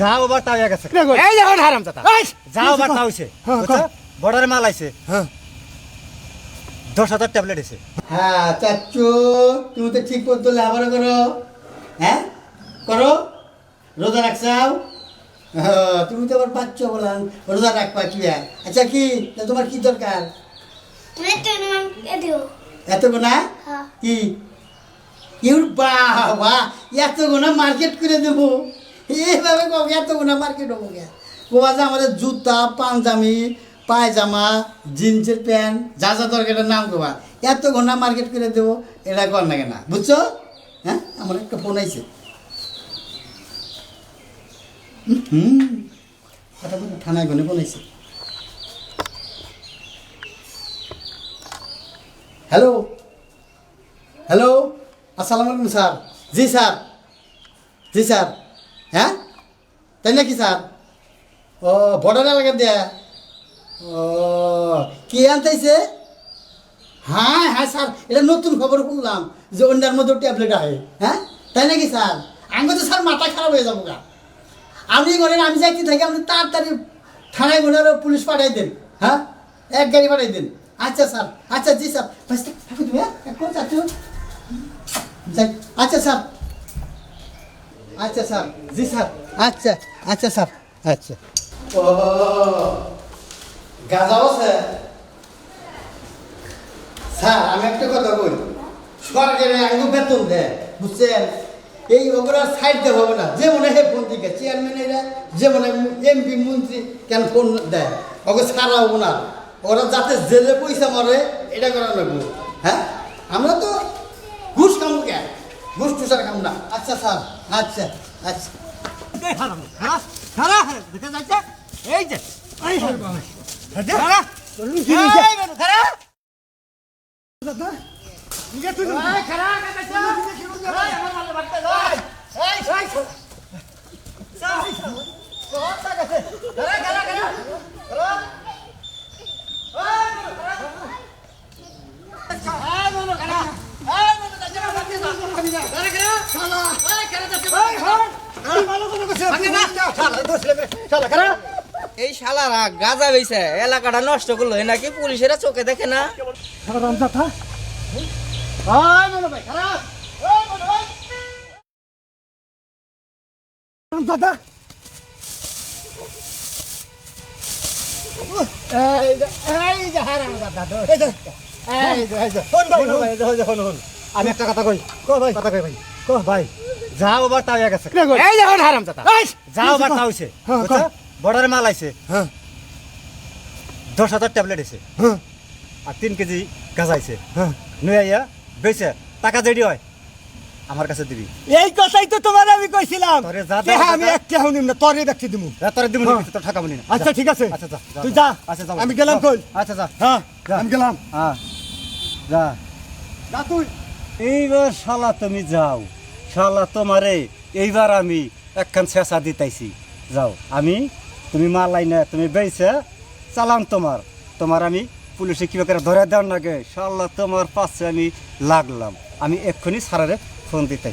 যাও আবার তাও গেছে এই দেখুন হারাম দাদা যাও আবার তাও হইছে। হ্যাঁ, বর্ডারে মাল আইছে। হ্যাঁ। দশ হাজার ট্যাবলেট এসে হ্যাঁ চাচ্চু তুমি তো ঠিক করতো লেবার করো। হ্যাঁ? করো। রোজা রাখছাও? হ্যাঁ, তুমি তো আবার পাচ্ছ বললাম রোজা রাখবা কি আর? আচ্ছা কি তোমার কি দরকার? এত গোনা হ্যাঁ। কি? ইউর বাবা এত গোনা মার্কেট করে দেবো। এইভাবে কবে এত গোনা মার্কেট হব গে কোয়া যে আমাদের জুতা পাঞ্জামি পায়জামা, জিন্সের প্যান্ট, যা যা দরকার নাম কোবা এত ঘণ্টা মার্কেট করে দেবো, এটা কর না কেনা? বুঝছ? হ্যাঁ? আমার একটা ফোন আইছে। হুম কথা থানায় গনে ফোন আইছে। হ্যালো? হ্যালো? আসসালামু আলাইকুম, স্যার। জি স্যার। জি, স্যার। হ্যাঁ? তাই নাকি স্যার? ও, বর্ডার এলাকা দেয়া? ও, কি আনতেছে? হ্যাঁ হ্যাঁ স্যার, এটা নতুন খবর শুনলাম যে অন্যার মধ্যে ট্যাবলেট আহে হ্যাঁ? তাই নাকি স্যার? আমি তো স্যার মাথা খারাপ হয়ে যাব গা। আপনি করেন আমি যাইতে থাকি, আপনি তাড়াতাড়ি থানায় গুনে পুলিশ পাঠাই দেন হ্যাঁ? এক গাড়ি পাঠাই দেন। আচ্ছা স্যার আচ্ছা জি স্যার। হ্যাঁ? যাই আচ্ছা স্যার। আচ্ছা স্যার। জি স্যার। আচ্ছা আচ্ছা স্যার। আচ্ছা। ও গাজাও স্যার স্যার আমি একটা কথা বলি সরকারে আঙ্গু বেতন দেয় বুঝছেন? এই ওগুলো সাইড দেওয়া হবে না। যে মনে হয় ফোন দিকে চেয়ারম্যান এরা যে মনে এমপি মন্ত্রী কেন ফোন দেয়? ওকে সারা হব না। ওরা যাতে জেলে পয়সা মারে এটা করা লাগবো। হ্যাঁ? আমরা তো ঘুষ খামু কে? ঘুষ টুসার খাম না। আচ্ছা স্যার। আচ্ছা আচ্ছা। খারাপ এই যে এই এই শালারা গাজা বেছে এলাকাটা নষ্ট করল নাকি পুলিশেরা চোখে দেখে না দাদা আমি একটা কথা কই? ভাই? কথা কই ভাই? কো ভাই? যাও আবার তাও গেছে এই দেখুন হারাম দাদা যাও আবার তাও হইছে। হ্যাঁ, বর্ডারে মাল আইছে। হ্যাঁ। দশ হাজার ট্যাবলেট এসে হ্যাঁ। আর তিন কেজি গাছ আইছে। হ্যাঁ। নুয়ে আইয়া বেছে টাকা যেডি হয় আমার কাছে দিবি। এই কথাই তো তোমার আমি কইছিলাম। তোরে যা যে আমি। একটা হুনিম না তোরে দেখতে দিমু। তোর হ্যাঁ। তোর টাকা বলি না। আচ্ছা ঠিক আছে। আচ্ছা যা তুই যা। আচ্ছা যা। আমি গেলাম কই? আচ্ছা যা। হ্যাঁ আমি গেলাম। হ্যাঁ। যা। যা তুই। এইবার শালা তুমি যাও। শালা তোমারে এইবার আমি একখান শেষা দিতাইছি। যাও, আমি, তুমি মাল লাইনে তুমি বেইছে, চালাম তোমার। তোমার আমি পুলিশে কী করে ধরে দেওয়ার লাগে শালা তোমার পাশে আমি লাগলাম। আমি এক্ষুনি সারারে ফোন দিতেছি